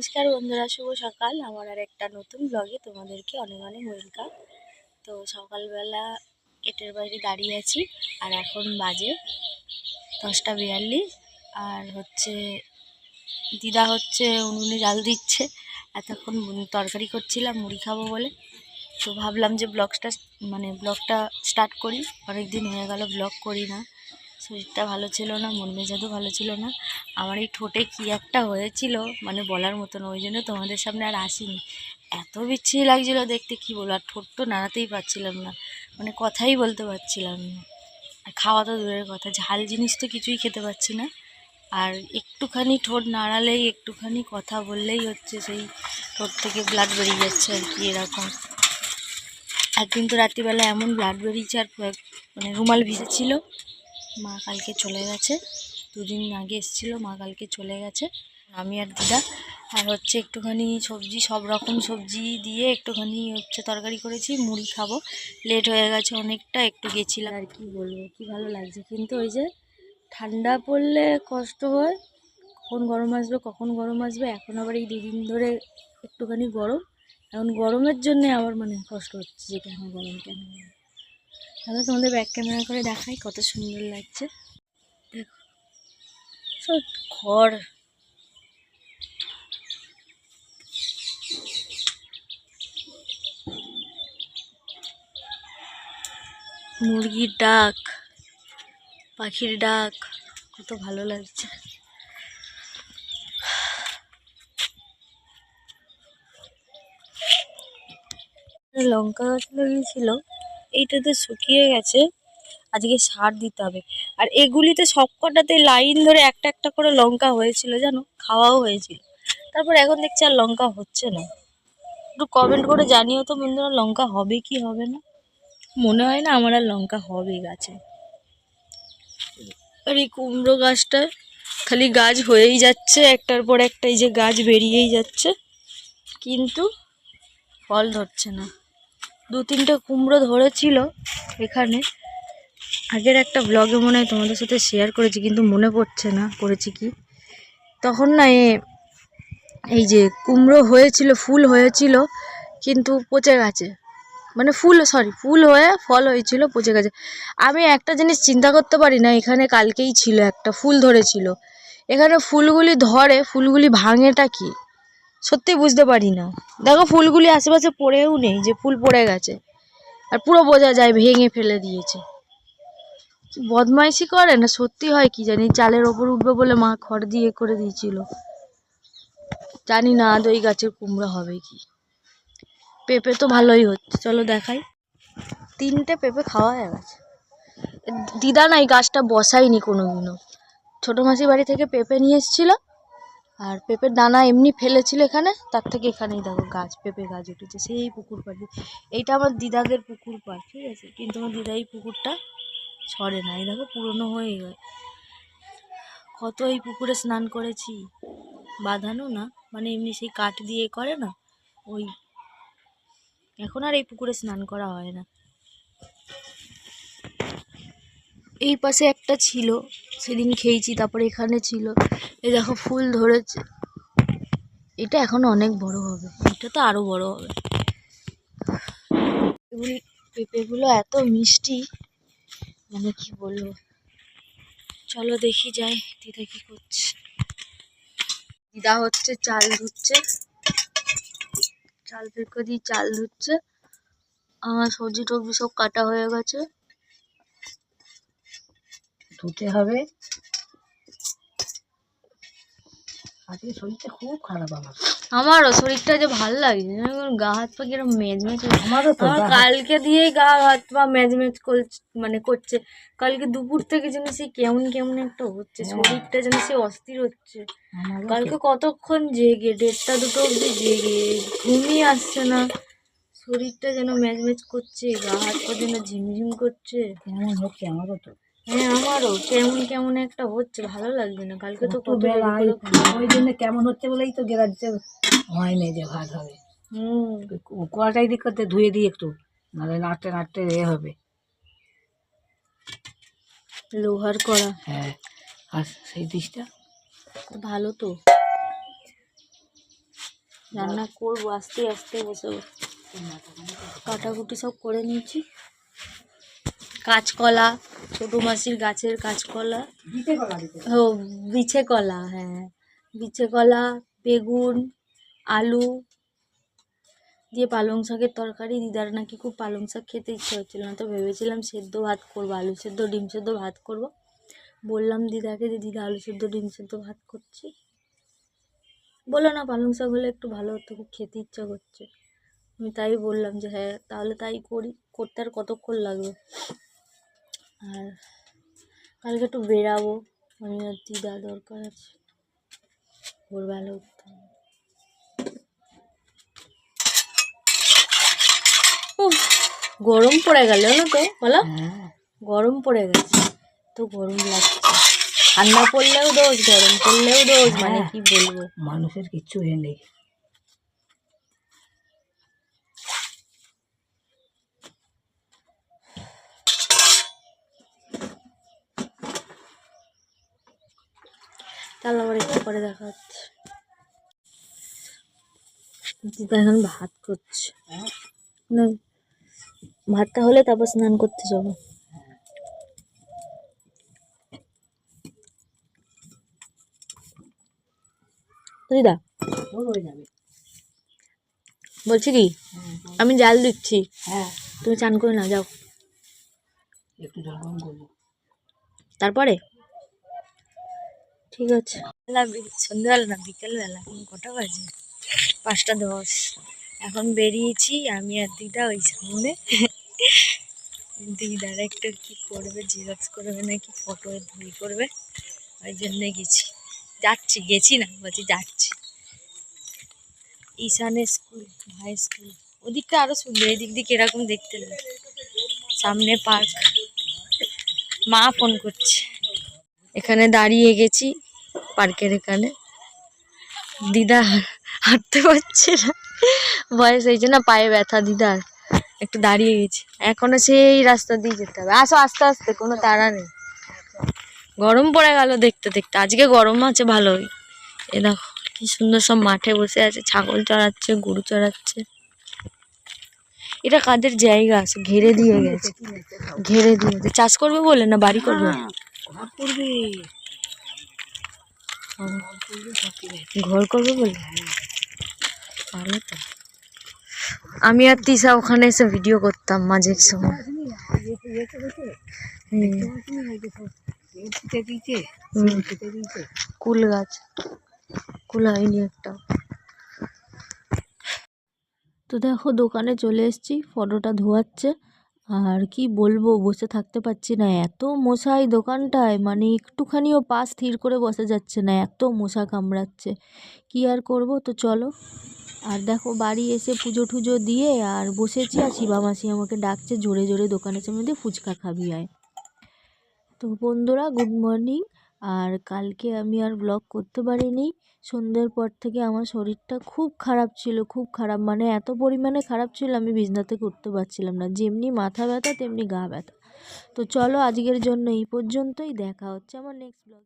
নমস্কার বন্ধুরা, শুভ সকাল। আমার আর একটা নতুন ব্লগে তোমাদেরকে অনেক অনেক ওয়েলকাম তো সকালবেলা গেটের বাইরে দাঁড়িয়ে আছি, আর এখন বাজে দশটা বিয়াল্লিশ, আর হচ্ছে দিদা হচ্ছে উনুনে জাল দিচ্ছে। এতক্ষণ তরকারি করছিলাম, মুড়ি খাব বলে। তো ভাবলাম যে ব্লগটা মানে ব্লগটা স্টার্ট করি। অনেক দিন হয়ে গেল ব্লগ করি না। শরীরটা ভালো ছিল না, মন মেজাজও ভালো ছিল না। আমার এই ঠোঁটে কী একটা হয়েছিল মানে বলার মতো না ওই জন্য তোমাদের সামনে আর আসিনি। এত বিচ্ছিরি লাগছিল দেখতে, কি বলো আর ঠোঁট তো নাড়াতেই পারছিলাম না। মানে কথাই বলতে পারছিলাম না। আর খাওয়া তো দূরের কথা, ঝাল জিনিস তো কিছুই খেতে পারছি না। আর একটুখানি ঠোঁট নাড়ালেই, একটুখানি কথা বললেই হচ্ছে সেই ঠোঁট থেকে ব্লাড বেরিয়ে যাচ্ছে আর কি এরকম। একদিন তো রাত্রিবেলা এমন ব্লাড বেরিয়েছে আর মানে রুমাল ভিজেছিল। মা কালকে চলে গেছে। দুদিন আগে এসেছিল, মা কালকে চলে গেছে। আমি আর দিদা। আর হচ্ছে একটুখানি সবজি, সব রকম সবজি দিয়ে একটুখানি হচ্ছে তরকারি করেছি, মুড়ি খাব। লেট হয়ে গেছে অনেকটা, একটু গেছিলাম। আর কি বলব, কি ভালো লাগছে। কিন্তু ওই যে ঠান্ডা পড়লে কষ্ট হয়, কখন গরম আসবে, কখন গরম আসবে, এখন আবার এই দুদিন ধরে একটুখানি গরম। এখন গরমের জন্যে আবার মানে কষ্ট হচ্ছে যে কেন গরম, কেন তাহলে তোমাদের ব্যাক ক্যামেরা করে দেখাই কত সুন্দর লাগছে। সব খড় মুরগির ডাক, পাখির ডাক, কত ভালো লাগছে। লঙ্কা গাছ লাগিয়েছিল এইটাতে শুকিয়ে গেছে। আজকে সার দিতে হবে। আর এগুলিতে সবকটাতে লাইন ধরে একটা একটা করে লঙ্কা হয়েছিল, জানো? খাওয়াও হয়েছিল। তারপর এখন দেখছি আর লঙ্কা হচ্ছে না। একটু কমেন্ট করে জানিও তো বন্ধুরা, লঙ্কা হবে কি হবে না? মনে হয় না আমার আর লঙ্কা হবে গাছে। আর এই কুমড়ো গাছটা খালি গাছ হয়েই যাচ্ছে, একটার পর একটা এই যে গাছ বেরিয়েই যাচ্ছে। কিন্তু ফল ধরছে না। দু তিনটে কুমড়ো ধরেছিল এখানে। আগের একটা ব্লগে মনে হয় তোমাদের সাথে শেয়ার করেছি, কিন্তু মনে পড়ছে না করেছি কি? তখন না এ, এই যে কুমড়ো হয়েছিল, ফুল হয়েছিল, কিন্তু পচে গেছে। মানে ফুল সরি ফুল হয়ে ফল হয়েছিল, পচে গেছে। আমি একটা জিনিস চিন্তা করতে পারি না, এখানে কালকেই ছিল একটা, ফুল ধরেছিল। এখানে ফুলগুলি ধরে, ফুলগুলি ভাঙেটা কি? সত্যি বুঝতে পারি না দেখো ফুলগুলি আশেপাশে পড়েও নেই, যে ফুল পড়ে গেছে। আর পুরো বোঝা যায় ভেঙে ফেলে দিয়েছে। বদমাইশি করে না? সত্যি হয় কি জানি? চালের ওপর উঠবে বলে মা খড় দিয়ে করে দিয়েছিল। জানি না আদৌ এই গাছের কুমড়ো হবে কি। পেঁপে তো ভালোই হচ্ছে। চলো দেখাই। তিনটে পেঁপে খাওয়া হয়ে গেছে। দিদা না এই গাছটা বসাইনি কোনো দিনও ছোটো মাসির বাড়ি থেকে পেঁপে নিয়ে এসেছিল। আর পেঁপের দানা এমনি ফেলেছিল এখানে, তার থেকে এখানেই দেখো গাছ, পেঁপে গাছ উঠেছে, সেই পুকুর পাড়ে। এইটা আমার দিদাদের পুকুর পাড়, ঠিক আছে? কিন্তু আমার দিদা এই পুকুরটা ছড়ে না, এই দেখো পুরনো হয়ে গেছে। কত এই পুকুরে স্নান করেছি, বাঁধানো না মানে এমনি সেই কাঠ দিয়ে করে না, ওই। এখন আর এই পুকুরে স্নান করা হয় না। এই পাশে একটা ছিল, সেদিন খেয়েছি, তারপরে এখানে ছিল। এ দেখো, ফুল ধরেছে। এটা এখন অনেক বড় হবে। এটা তো আরও বড় হবে। এগুলি, পেঁপেগুলো এত মিষ্টি। মানে কি বলব? চলো দেখি যাই, দিদা কি করছে। দিদা হচ্ছে, চাল ধুচ্ছে। চাল ফেঁকো দিয়ে চাল ধুচ্ছে। আমার সবজি টবজি সব কাটা হয়ে গেছে। ধুতে হবে। আজকে শরীরটা খুব খারাপ আমার। আমারও শরীরটা যে ভালো লাগছে গা হাত পা কিরম মেজ মেজ আমারও তো আমার কালকে দিয়েই গা হাত পা মেজ মেজ করছে মানে করছে। কালকে দুপুর থেকে যেন সেই কেমন কেমন একটা হচ্ছে। হ্যাঁ। শরীরটা যেন সেই অস্থির হচ্ছে। কালকে কতক্ষণ জেগে দেড়টা দুটো অবধি জেগে ঘুমই আসছে না। শরীরটা যেন মেজ মেজ করছে গা হাত পা যেন ঝিমঝিম করছে। কেমন হচ্ছে আমারও তো। হ্যাঁ আমারও কেমন কেমন একটা হচ্ছে ভালো লাগবে না। কালকে তো কত ওই জন্য কেমন হচ্ছে বলেই তো গেরাতে হয় না যে ভাত হবে। হুম। কড়াটাই দিক করতে ধুয়ে দিই একটু নাহলে নাড়তে নাড়তে এ হবে। লোহার করা হ্যাঁ আর সেই ডিশটা? ভালো তো। রান্না করব আস্তে আস্তে বসে। কাটাকুটি সব করে নিয়েছি। কাঁচকলা ছোটো মাসির গাছের কাঁচকলা। ও বিছে কলা হ্যাঁ। বিছে কলা বেগুন আলু দিয়ে পালং শাকের তরকারি। দিদার নাকি খুব পালং শাক খেতে ইচ্ছে হচ্ছিল না তো ভেবেছিলাম সেদ্ধ ভাত করব আলু সেদ্ধ ডিম সেদ্ধ ভাত করব। বললাম দিদাকে যে দিদা আলু সেদ্ধ ডিম সেদ্ধ ভাত করছি। বলল না পালং শাক হলে একটু ভালো হতো খুব খেতে ইচ্ছা করছে। আমি তাই বললাম যে হ্যাঁ তাহলে তাই করি করতে আর কতক্ষণ লাগবে? আর কালকে একটু বেরাবো। আমি আর দিদা দরকার আছে। ভোরবেলা উঠতে গরম পড়ে গেল না তো বলো? হ্যাঁ। গরম পড়ে গেছে। তো গরম লাগছে। ঠান্ডা পড়লেও দোষ গরম পড়লেও দোষ মানে কি বলব? মানুষের কিচ্ছু নেই। তাহলে আবার একটু পরে দেখা হচ্ছে। দিদা এখন ভাত করছে। না ভাতটা হলে তারপর স্নান করতে যাব। দিদা বলছি কি আমি জাল দিচ্ছি। হ্যাঁ তুমি চান করে না যাও। তারপরে? ঠিক আছে। সন্ধ্যাবেলা না, বিকেলবেলা, এখন কটা বাজে? পাঁচটা দশ। এখন বেরিয়েছি, আমি আর দিদা ওই সামনে। দিদার একটা কি করবে জেরক্স করবে নাকি ফটো ধুই করবে? ওই জন্যে গেছি। যাচ্ছি, গেছি না, বলছি যাচ্ছি। ঈশানের স্কুল হাই স্কুল ওদিকটা আরও সুন্দর এদিক দিকে এরকম দেখতে লাগে। সামনে পার্ক মা ফোন করছে। এখানে দাঁড়িয়ে গেছি পার্কের এখানে। দিদা হাঁটতে পারছে না। বয়স হয়েছে না, পায়ে ব্যথা দিদার একটু দাঁড়িয়ে গেছি। এখনও সেই রাস্তা দিয়ে যেতে হবে। আসো, আস্তে আস্তে, কোনো তাড়া নেই। গরম পড়ে গেল দেখতে দেখতে। আজকে গরম আছে ভালোই। এ দেখো, কি সুন্দর সব মাঠে বসে আছে। ছাগল চড়াচ্ছে, গরু চড়াচ্ছে। এটা কাদের জায়গা আছে? ঘেরে দিয়ে গেছে। ঘেরে দিয়ে চাষ করবে বলে না বাড়ি করবে? ঘর করবে? ঘর করবে বলে? ভালো তো। আমি আর তিশা ওখানে এসে ভিডিও করতাম মাঝে সময়। কুল গাছ। কুল হয়নি একটা। তো দেখো দোকানে চলে এসেছি ফটোটা ধোয়াচ্ছে। আর কি বলব, বসে থাকতে পারছি না। এত মশাই দোকানটায় মানে একটুখানিও পা স্থির করে বসা যাচ্ছে না, এত মশা কামড়াচ্ছে। কি আর করব? তো চলো। আর দেখো, বাড়ি এসে পুজো টুজো দিয়ে আর বসেছি আর শিবা মাসি আমাকে ডাকছে, জোরে জোরে দোকানের সামনে দিয়ে ফুচকা খাবি আয়। তো বন্ধুরা গুড মর্নিং আর কালকে আমি আর ব্লগ করতে পারিনি। সন্ধ্যের পর থেকে আমার শরীরটা খুব খারাপ ছিল, খুব খারাপ। মানে এত পরিমাণে খারাপ ছিল আমি বিছনাতে করতে পারছিলাম না। যেমনি মাথা ব্যথা, তেমনি গা ব্যথা। তো চলো আজকের জন্য এই পর্যন্তই। দেখা হচ্ছে আমার নেক্সট ব্লগ